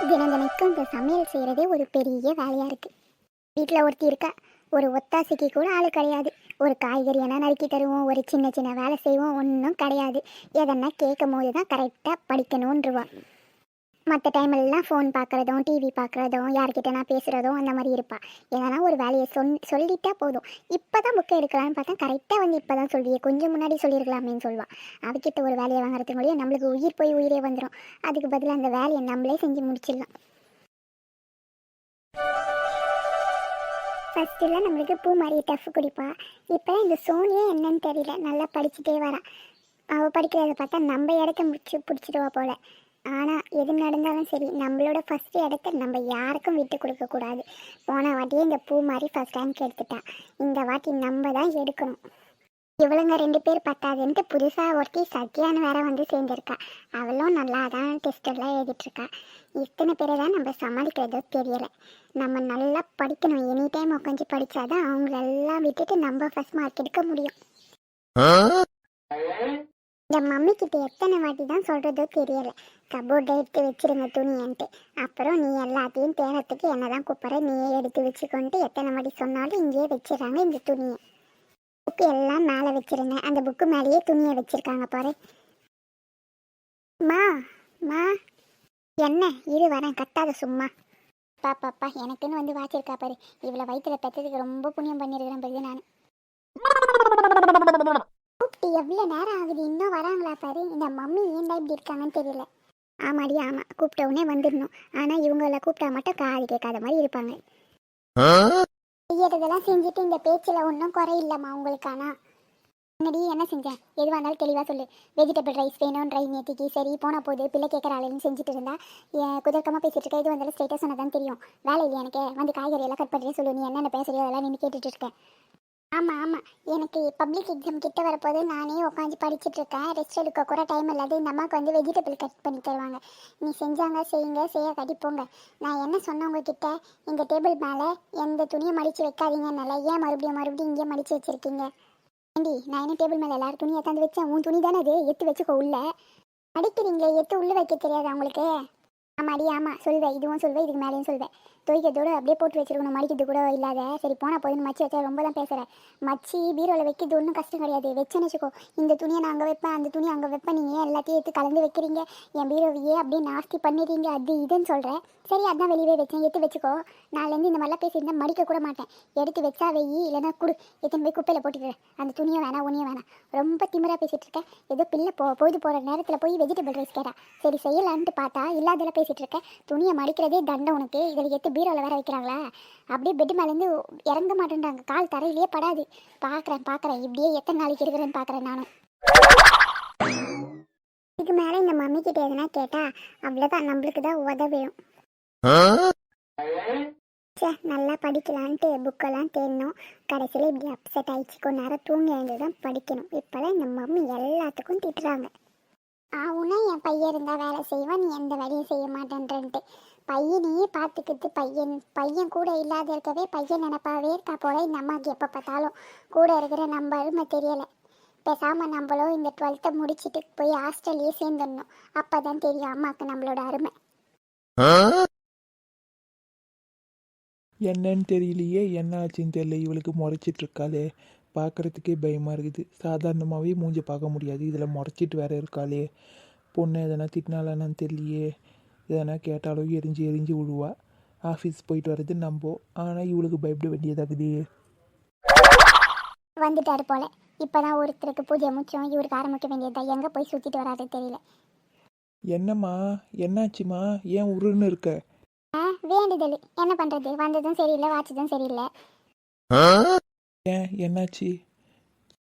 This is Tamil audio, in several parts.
தினந்தனைக்கும் இந்த சமையல் செய்கிறதே ஒரு பெரிய வேலையாக இருக்குது வீட்டில் ஒருத்தி இருக்கா ஒரு ஒத்தாசைக்கு கூட ஆள் கிடையாது. ஒரு காய்கறி என்ன நறுக்கி தருவோம் ஒரு சின்ன சின்ன வேலை செய்வோம் ஒன்றும் கிடையாது. எதனா கேட்கும் போது தான் கரெக்டாக படிக்கணுன்றவா மற்ற டைம்லலாம் ஃபோன் பார்க்குறதும் டிவி பார்க்குறதும் யார்கிட்ட நான் பேசுகிறதும் அந்த மாதிரி இருப்பாள் எதனா ஒரு வேலையை சொல் சொல்லிட்டா போதும். இப்போ தான் புக்கை எடுக்கலான்னு பார்த்தா கரெக்டாக வந்து இப்போ தான் சொல்லியே கொஞ்சம் முன்னாடி சொல்லியிருக்கலாமேன்னு சொல்லுவாள் அவகிட்ட ஒரு வேலையை வாங்குறதுக்கு முடியும் நம்மளுக்கு உயிர் போய் உயிரே வந்துடும் அதுக்கு பதிலாக அந்த வேலையை நம்மளே செஞ்சு முடிச்சிடலாம். ஃபஸ்ட்டுலாம் நம்மளுக்கு பூ மாதிரி டஃப் குடிப்பா. இப்போ இந்த சோனியே என்னன்னு தெரியல நல்லா படிச்சுட்டே வரா. அவள் படிக்கிறத பார்த்தா நம்ம இடத்த முடிச்சு பிடிச்சிடுவா போல. ஆனால் எது நடந்தாலும் சரி நம்மளோட ஃபஸ்ட் இடத்த நம்ம யாருக்கும் விட்டு கொடுக்கக்கூடாது போன வாட்டியே இந்த பூ மாதிரி ஃபஸ்ட் ரேங்க் எடுத்துட்டா இந்த வாட்டி நம்ம தான் எடுக்கணும். இவளுங்க ரெண்டு பேர் பத்தாதுன்ட்டு புதுசாக ஒருத்தி சத்யான்னு வேற வந்து சேர்ந்துருக்கா. அவளும் நல்லா தான் டெஸ்டெல்லாம் எழுதிட்டுருக்கா. இத்தனை பேரை தான் நம்ம சமாளிக்கிறதோ தெரியலை. நம்ம நல்லா படிக்கணும். எனி டைம் உட்காந்து படித்தாதான் அவங்களெல்லாம் விட்டுட்டு நம்ம ஃபஸ்ட் மார்க் எடுக்க முடியும். இந்த மம்மி கிட்ட எத்தனை வாட்டி தான் சொல்கிறதோ தெரியல. கபோர்டை எடுத்து வச்சிருங்க துணியன்ட்டு. அப்புறம் நீ எல்லாத்தையும் தேனத்துக்கு என்ன தான் கூப்பிட்ற நீயே எடுத்து வச்சுக்கொண்டு எத்தனை வாட்டி சொன்னாலும் இங்கேயே வச்சிடறாங்க இந்த துணியை. புக்கு எல்லாம் மேலே வச்சிருந்தேன் அந்த புக்கு மேலேயே துணியை வச்சிருக்காங்க பாரு. மா மா. என்ன? இரு வரேன். கத்தாத சும்மா. பாப்பாப்பா எனக்குன்னு வந்து வாச்சிருக்கா பாரு. இவ்வளோ வயிற்றுல பெற்றதுக்கு ரொம்ப புண்ணியம் பண்ணியிருக்கிறேன் பாரு நான். எவ்வளோ நேரம் ஆகுது? இன்னும் வராங்களா பாரு? இந்த மம்மி ஏன்டா இப்படி இருக்காங்கன்னு தெரியல. ஆமாடி ஆமாம் கூப்பிட்ட உடனே வந்துடணும். ஆனால் இவங்கள கூப்பிட்டா மட்டும் காது கேட்காத மாதிரி இருப்பாங்க. செய்யறதெல்லாம் செஞ்சுட்டு இந்த பேச்சில் ஒன்றும் குறை இல்லைம்மா உங்களுக்கு ஆனால் என்னடி என்ன செஞ்சேன் எதுவாக இருந்தாலும் தெளிவாக சொல்லு. வெஜிடபிள் ரைஸ் வேணும் ட்ரை நேத்திக்கு. சரி போன போது பிள்ளை கேட்குற ஆளுன்னு செஞ்சுட்டு இருந்தா என் குதர்க்கமாக பேசிட்டு இருக்க. இது வந்தாலும் ஸ்டேட்டஸ் சொன்னதான் தெரியும். வேலை இல்லையா எனக்கு? வந்து காய்கறி எல்லாம் கட் பண்ணுறேன் சொல்லு. நீ என்னென்ன பேசுறியோ அதெல்லாம் நின்று கேட்டுட்டு இருக்கேன் ஆமாம் ஆமாம் எனக்கு பப்ளிக் எக்ஸாம் கிட்ட வரப்போது நானே உட்காந்து படிச்சுட்டு இருக்கேன். ரெஸ்ட் எடுக்க கூட டைம் இல்லாது இந்த அம்மாவுக்கு வந்து வெஜிடபிள் கட் பண்ணி தருவாங்க. நீ செஞ்சாங்க செய்யுங்க செய்ய கட்டிப்போங்க நான் என்ன சொன்னேன் உங்ககிட்ட? இந்த டேபிள் மேலே எந்த துணியை மடித்து வைக்காதீங்கனால ஏன் மறுபடியும் மறுபடியும் இங்கே மடித்து வச்சுருக்கீங்க? ஏண்டி நான் என்ன டேபிள் மேலே எல்லாரும் துணியை தந்து வச்சேன்? உன் துணி தானே அது? எடுத்து வச்சுக்கோ உள்ள. அடிக்கிறீங்களே எடுத்து உள்ளே வைக்க தெரியாது அவங்களுக்கு. ஆமாடி ஆமாம் சொல்வேன் இதுவும் சொல்வேன் இதுக்கு மேலேயும் சொல்வேன். துவைக்கிறதோட அப்படியே போட்டு வச்சிருக்கணும். மடிக்கிறது கூட இல்லாத. சரி போனால் போதும் மச்சி வச்சா ரொம்ப தான் பேசுகிறேன் மச்சி பீரோவில் வைக்கிறது ஒன்றும் கஷ்டம் கிடையாது. வச்சேன்னு வச்சுக்கோ இந்த துணியை நான் அங்கே வைப்பேன் அந்த துணியை அங்கே வைப்பேன் நீங்கள் எல்லாத்தையும் எடுத்து கலந்து வைக்கிறீங்க? என் பீரோவையே அப்படியே நாஸ்தி பண்ணிடுறீங்க? அது இதுன்னு சொல்கிறேன் சரி அதான் வெளியே வச்சேன். எடுத்து வச்சுக்கோ. நாளைலேருந்து இந்த மாதிரிலாம் பேசியிருந்தேன் மடிக்க கூட மாட்டேன். எடுத்து வச்சா வெயி இல்லைன்னா குடு. எத்தனை போய் குப்பையில் போட்டுக்கிறேன் அந்த துணியை வேணாம் உனியும் வேணாம். ரொம்ப திமிரா பேசிகிட்டு இருக்கேன். ஏதோ பிள்ளை போ பொழுது போகிற நேரத்தில் போய் வெஜிடபிள் ரைஸ் கேட்டா. சரி செய்யலான்ட்டு பார்த்தா இல்லாதெல்லாம் பேசிகிட்டு இருக்கேன். துணியை மடிக்கிறதே தண்டை உனக்கு. இதில் எடுத்து பீரோவில் வேற வைக்கிறாங்களா? அப்படியே பெட் மேலேருந்து இறங்க மாட்டேன்றாங்க. கால் தரையிலேயே படாது. பார்க்குறேன் பார்க்குறேன் இப்படியே எத்தனை நாளைக்கு இருக்கிறேன்னு பார்க்குறேன் நானும் இதுக்கு மேலே இந்த மம்மி கிட்ட எதனா கேட்டால் அவ்வளோதான் நம்மளுக்கு தான் உதவியும். சே நல்லா படிக்கலான்ட்டு புக்கெல்லாம் தேடணும். கடைசியில் இப்படி அப்செட் ஆயிடுச்சு. கொஞ்ச நேரம் தூங்கி எழுந்து தான் படிக்கணும். இப்போல்லாம் இந்த மம்மி எல்லாத்துக்கும் திட்டுறாங்க. ஆவுனா என் பையன் இருந்தால் வேலை செய்வான். நீ எந்த வேலையும் செய்ய மாட்டேன்ட்டு பையனையே பார்த்துக்கிட்டு பையன் பையன் கூட இல்லாத இருக்கவே பையன் நினப்பாவே இருக்கா போல? இந்த அம்மாவுக்கு எப்போ பார்த்தாலும் கூட இருக்கிற நம்ம அருமை தெரியலை. பேசாமல் நம்மளும் இந்த டுவெல்த்தை முடிச்சுட்டு போய் ஹாஸ்டல்லையே சேர்ந்துடணும். அப்போ தான் தெரியும் அம்மாவுக்கு நம்மளோட அருமை. என்னன்னு தெரியலையே என்ன ஆச்சுன்னு தெரியல. இவளுக்கு முறைச்சிட்டு இருக்காளே. பார்க்குறதுக்கே பயமாக இருக்குது. சாதாரணமாகவே மூஞ்சி பார்க்க முடியாது. இதில் முறைச்சிட்டு வேற இருக்காளே. பொண்ணு எதனா திட்டினாலான்னு தெரியலையே. எதனா கேட்டாலும் எரிஞ்சு எரிஞ்சு விழுவா ஆஃபீஸ் போயிட்டு வர்றது நம்போ. ஆனால் இவளுக்கு பயப்பட வேண்டியதாகுது. வந்துட்டாரு போல. இப்பதான் ஒருத்தருக்கு பூஜை முச்சம் இவருக்கு ஆரம்பிக்க வேண்டியதா? எங்க போய் சுத்திட்டு வராது தெரியல. என்னம்மா? என்னாச்சுமா ஏன் உருன்னு இருக்க? ஆ வேண்டுதல். என்ன பண்றது? வந்ததும் சரியில்லை வாச்சதும் சரியில்லை. ஏன்? என்னாச்சு?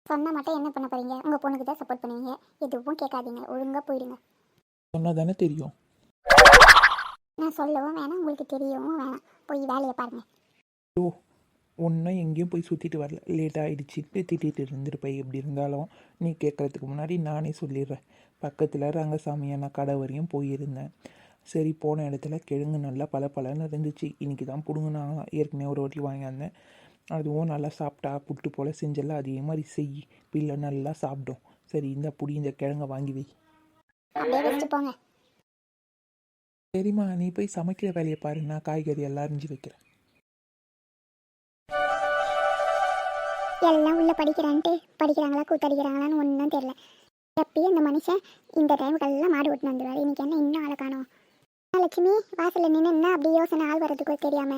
சொன்னா மட்டும் என்ன பண்ண போறீங்க? உங்க பொண்ணுக்கு தான் சப்போர்ட் பண்ணுவீங்க. எதுவும் கேட்காதீங்க. ஒழுங்கா போயிடுங்க. சொன்னா தானே தெரியும். நான் சொல்லவும் வேணாம் உங்களுக்கு தெரியவும் வேணாம். போய் வேலையை பாருங்க. ஓ ஒன்றும் எங்கேயும் போய் சுற்றிட்டு வரல. லேட் ஆகிடுச்சிட்டு திட்டிகிட்டு இருந்திருப்பேன் எப்படி இருந்தாலும் நீ கேட்கறதுக்கு முன்னாடி நானே சொல்லிடுறேன். பக்கத்தில் ரங்கசாமி அண்ணா கடை வரையும் போயிருந்தேன். சரி போன இடத்துல கிழங்கு நல்லா பல பலன்னு இருந்துச்சு. இன்றைக்கி தான் பிடுங்கினாங்க ஏற்கனவே ஒரு வாட்டி வாங்கியிருந்தேன். அதுவும் நல்லா சாப்பிட்டா புட்டு போல் செஞ்செல்லாம் அதே மாதிரி செய். பிள்ளை நல்லா சாப்பிடும். சரி இந்த புடி இந்த கிழங்க வாங்கி வை. சரிம்மா நீ போய் சமைக்கிற வேலையை பாரு நான் காய்கறி எல்லாம் அரிஞ்சு வைக்கிறேன். எல்லாம் உள்ள படிக்கிறான்ட்டு படிக்கிறாங்களா கூத்தடிக்கிறாங்களான்னு ஒன்றும் தெரியல. எப்பயும் இந்த மனுஷன் இந்த டைமுக்கெல்லாம் மாடு ஓட்டுன்னு வந்துடுவார் இன்னைக்கு என்ன இன்னும் ஆளை லட்சுமி வாசலில் நின்று என்ன அப்படி யோசனை ஆள் வர்றதுக்கோ தெரியாம?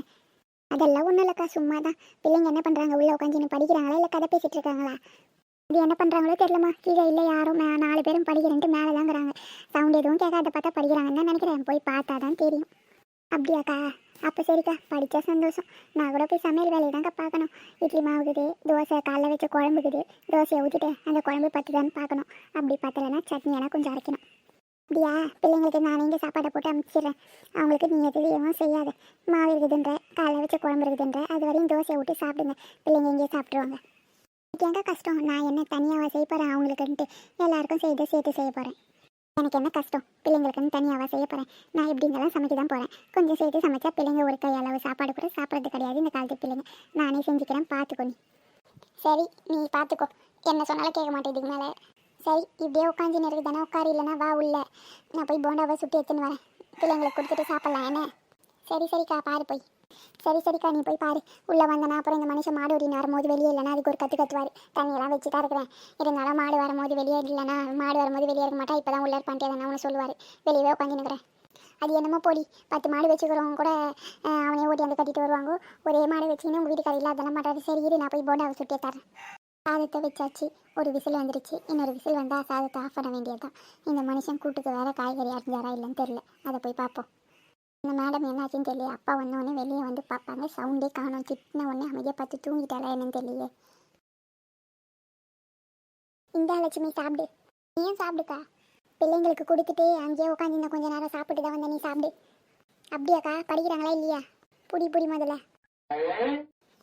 அதெல்லாம் ஒன்றும் இல்லைக்கா சும்மா தான் பிள்ளைங்க என்ன பண்ணுறாங்க உள்ளே உட்காந்து படிக்கிறாங்களா இல்லை கதை பேசிட்டு இருக்காங்களா? இது என்ன பண்ணுறாங்களோ தெரியலம்மா. கீழே இல்லை யாரும் மே நாலு பேரும் படிக்கிறேன்ட்டு மேலே தாங்கிறாங்க சவுண்ட் எதுவும் கேட்காத பார்த்தா படிக்கிறாங்கன்னு நினைக்கிறேன். போய் பார்த்தா தான் தெரியும். அப்படியாக்கா? அப்போ சரிக்கா. படித்தா சந்தோஷம். நான் கூட போய் சமையல் வேலையை தாங்க பார்க்கணும். இட்லி மாவுக்குது தோசை காலைல வச்ச குழம்புக்குது. தோசையை ஊற்றிட்டு அந்த குழம்பு பத்துதான்னு பார்க்கணும். அப்படி பத்தலைன்னா சட்னி எல்லாம் கொஞ்சம் அரைக்கணும். அப்படியா? பிள்ளைங்களுக்கு நானே இங்கே சாப்பாடை போட்டு அமைச்சிடுறேன். அவங்களுக்கு நீ எதுவும் செய்யாத. மாவு இருக்குதுன்ற காலைல வச்ச குழம்பு இருக்குதுன்ற அது வரையும் தோசையை விட்டு சாப்பிடுங்க. பிள்ளைங்க இங்கேயே சாப்பிட்ருவாங்க எங்க கஷ்டம்? நான் என்ன தனியாக செய்ய போகிறேன் அவங்களுக்குன்ட்டு எல்லாருக்கும் செய்து சேர்த்து செய்ய போகிறேன் எனக்கு என்ன கஷ்டம்? பிள்ளைங்களுக்குன்னு தனியாக செய்ய போகிறேன் நான் எப்படி சமைக்க தான் போகிறேன் கொஞ்சம் சேர்த்து சமைச்சா பிள்ளைங்க ஒரு கை அளவு சாப்பாடு கூட சாப்பிட்றது கிடையாது. இந்த காலத்து பிள்ளைங்க. நானே செஞ்சுக்கிறேன். பார்த்துக்கோ நீ. சரி நீ பார்த்துக்கோ என்ன சொன்னாலும் கேட்க மாட்டேன் இதுக்கு மேலே. சரி இப்படியே உட்காந்து நேருக்கு தானே? உட்காரு இல்லைன்னா வா உள்ள. நான் போய் போண்டாவை சுட்டி எடுத்துன்னு வரேன். பிள்ளைங்களுக்கு கொடுத்துட்டு சாப்பிட்லாம் என்ன? சரி சரிக்கா பாரு போய். சரி சரிக்கா நீ போய் பாரு. உள்ளே வந்தனா அப்புறம் இந்த மனுஷன் மாடு ஓடினு வரும்போது வெளியே இல்லைனா அதுக்கு ஒரு கற்று கத்துவார். தண்ணியெல்லாம் வச்சு தான் இருக்கிறேன் இருந்தாலும் மாடு வரும்போது வெளியே இல்லைனா மாடு வரும்போது வெளியே இருக்க மாட்டா. இப்போ தான் உள்ளே இருப்பான்ட்டு எதனா அவனை சொல்லுவார். வெளியவே உட்காந்துனுக்குறேன் அது என்னமோ போடி. பத்து மாடு வச்சுக்கிறவங்க கூட அவனே ஓட்டி வந்து கட்டிட்டு வருவாங்க. ஒரே மாடு வச்சுக்கின்னு உங்கள் வீட்டுக்கார இல்லை அதெல்லாம் மாட்டாரு. சரி இரு நான் போய் போண்டாவை சுட்டியே தரேன். சாதத்தை வச்சாச்சு. ஒரு விசில் வந்துருச்சு. இன்னொரு விசில் வந்தால் சாதத்தை ஆஃப் பண்ண வேண்டியதுதான். இந்த மனுஷன் கூட்டுக்கு வேற காய்கறி அடைஞ்சாரா இல்லைன்னு தெரில அதை போய் பார்ப்போம். இந்த மேடம் என்னாச்சுன்னு தெரியல அப்பா வந்தோடனே வெளியே வந்து பார்ப்பாங்க. சவுண்டே காணும். திட்டின உடனே அமைதியாக பார்த்து தூங்கிட்டாளா என்னன்னு தெரியலையே. இந்தா லட்சுமி சாப்பிடு. ஏன் சாப்பிடுக்கா? பிள்ளைங்களுக்கு கொடுத்துட்டு அங்கேயே உட்காந்து இன்னும் கொஞ்ச நேரம் சாப்பிட்டு தான் வந்த நீ சாப்பிடு. அப்படியாக்கா படிக்கிறாங்களா இல்லையா? புடி புடி முதல்ல.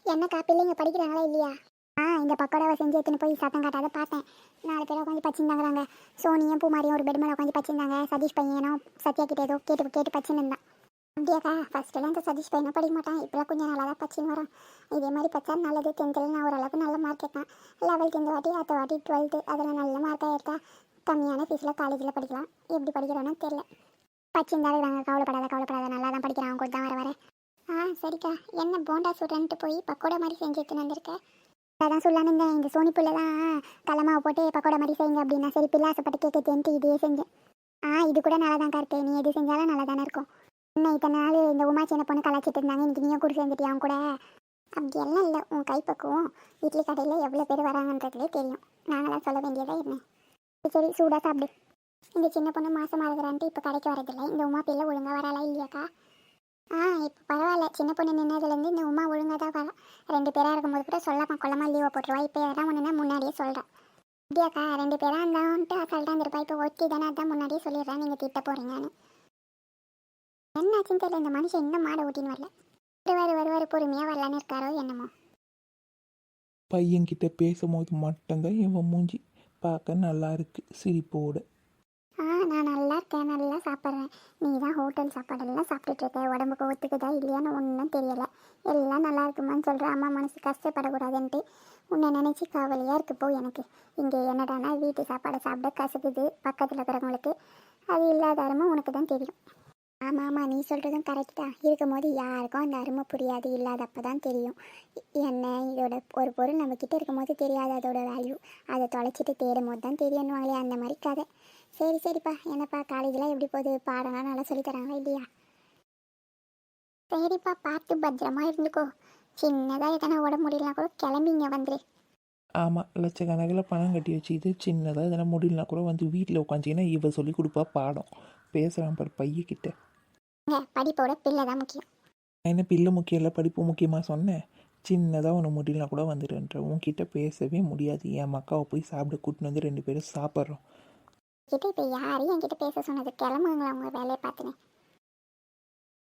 என்னக்கா பிள்ளைங்க படிக்கிறாங்களா இல்லையா? ஆ இந்த பக்கோடாவை செஞ்சு எடுத்துன்னு போய் சத்தம் காட்டாத பார்த்தேன். நாலு பேர் உட்காந்து பச்சிருந்தாங்கிறாங்க சோனியும் பூமாரியும் ஒரு பெட் மேலே உட்காந்து பச்சிருந்தாங்க சதீஷ் பையனும் சத்யா கிட்ட ஏதோ கேட்டு கேட்டு பச்சின்னு இருந்தான். அப்படியாக்கா ஃபஸ்ட்டெல்லாம் இந்த சதீஷ் பையனும் படிக்க மாட்டான். இப்போலாம் கொஞ்சம் நல்லா தான் பச்சின்னு வரான். இதே மாதிரி பச்சா நல்லது. டென்த்தில் நான் ஓரளவுக்கு நல்ல மார்க் எடுத்தான். லெவல்த்து இந்த வாட்டி அடுத்த வாட்டி டுவெல்த்து அதில் நல்ல மார்க்காக எடுத்தா கம்மியான ஃபீஸில் காலேஜில் படிக்கலாம். எப்படி படிக்கிறானோ தெரில பச்சிருந்தா இருக்கிறாங்க கவலைப்படாத கவலைப்படாத. நல்லா தான் படிக்கிறான். அவங்க கூட தான் வர வர. ஆ சரிக்கா. என்ன போண்டா சுடுறேன்ட்டு போய் பக்கோடா மாதிரி செஞ்சு எடுத்துன்னு வந்திருக்கேன் அதான் சொல்லலான்னு இருந்தேன். இந்த சோனி புள்ள தான் கலமாவை போட்டு பக்கோடா மாதிரி செய்யுங்க அப்படின்னா. சரி பிள்ளை ஆசைப்பட்டு கேட்குதுன்ட்டு இதையே செஞ்சேன். ஆ இது கூட நல்லா தான் இருக்கு. நீ எது செஞ்சாலும் நல்லா தானே இருக்கும். என்ன இத்தனை நாள் இந்த உமா சின்ன பொண்ணு கலாச்சிட்டு இருந்தாங்க. இன்னைக்கு நீயும் கூட சேர்ந்துட்டியா அவன் கூட? அப்படி எல்லாம் இல்லை. உன் கைப்பக்குவோம் இட்லி கடையில் எவ்வளோ பேர் வராங்கன்றதுலே தெரியும். நாங்களாம் சொல்ல வேண்டியதாக என்ன? சரி, சூடாக சாப்பிடு. இந்த சின்ன பொண்ணு மாசமாக இருக்கிறான்ட்டு இப்போ கடைக்கு வரதில்லை. இந்த உமா பிள்ளை ஒழுங்காக வராளா இல்லையாக்கா? ஆ இப்போ பரவாயில்ல. சின்ன பொண்ணு நின்னதுலேருந்து இந்த உமா ஒழுங்காக தான் வரா. ரெண்டு பேராக இருக்கும்போது கூட சொல்லாமல் கொள்ளமா லீவை போட்டுருவா. இப்போ எதாவது ஒன்றுனா முன்னாடியே சொல்கிறேன் இப்படியாக்கா ரெண்டு பேராக இருந்தான்ட்டு அசால்ட்டாக இருந்திருப்பா இப்போ ஒட்டி தானே அதான் முன்னாடியே சொல்லிடுறேன் நீங்கள் திட்ட போகிறீங்கன்னு என்னாச்சுன்னு தெரியல. இந்த மனுஷன் இன்னும் மாடை ஓட்டின்னு வரல. வருவார் வருவார் பொறுமையாக வரலான்னு இருக்காரோ என்னமோ. பையன்கிட்ட பேசும்போது மட்டும்தான் இவன் மூஞ்சி பார்க்க நல்லா இருக்கு சிரிப்போடு. ஆ நான் நல்லா இருக்கேன். நல்லா சாப்பிட்றேன். நீ தான் ஹோட்டல் சாப்பாடெல்லாம் சாப்பிட்டுட்டு இருக்க. உடம்புக்கு ஒத்துக்குதா இல்லையான்னு ஒன்றும் தெரியலை. எல்லாம் நல்லா இருக்குமான்னு சொல்கிறேன் அம்மா மனசு கஷ்டப்படக்கூடாதுன்ட்டு உன்னை நினச்சி கவலையாக இருக்கு போ எனக்கு. இங்கே என்னடானா வீட்டு சாப்பாடை சாப்பிட கசக்குது பக்கத்தில் இருக்கிறவங்களுக்கு. அது இல்லாத அருமை உனக்கு தான் தெரியும். ஆமாம் ஆமாம் நீ சொல்கிறதும் கரெக்ட் தான். இருக்கும்போது யாருக்கும் அந்த அருமை புரியாது இல்லாதப்போ தான் தெரியும். என்ன இதோட ஒரு பொருள் நம்மக்கிட்ட இருக்கும்போது தெரியாது அதோட வேல்யூ அதை தொலைச்சிட்டு தேடும் போது தான் தெரியணுவாங்களே அந்த மாதிரி கதை. சரி சரிப்பா. என்னப்பா காலேஜெலாம் எப்படி போகுது? பாடம்லாம் நல்லா சொல்லித்தராங்களா இல்லையா? சரிப்பா பார்த்து பத்திரமா இருந்துக்கோ. சின்னதாக எதனா உடம்பு முடியலனா கூட கிளம்பி இங்கே வந்துரு. ஆமாம் லட்சக்கணக்கில் பணம் கட்டி வச்சு இது சின்னதாக எதனா முடியலனா கூட வந்து வீட்டில் உட்காந்துச்சிங்கன்னா இவ சொல்லி கொடுப்பா பாடம். பேசுகிறான் பார் பையக்கிட்ட படிப்போட பிள்ளை தான் முக்கியம். நான் என்ன பிள்ளை முக்கியம் இல்லை படிப்பு முக்கியமாக சொன்னேன். சின்னதாக ஒன்று முடியலனா கூட வந்துடுன்ற உன்கிட்ட பேசவே முடியாது. என் மக்காவை போய் சாப்பிட கூட்டின்னு வந்து ரெண்டு பேரும் சாப்பிட்றோம். கிட்ட இப்போ யாரையும் என்கிட்ட பேச சொன்னது? கிளம்புங்களா உங்கள் வேலையை பார்த்துனேன்.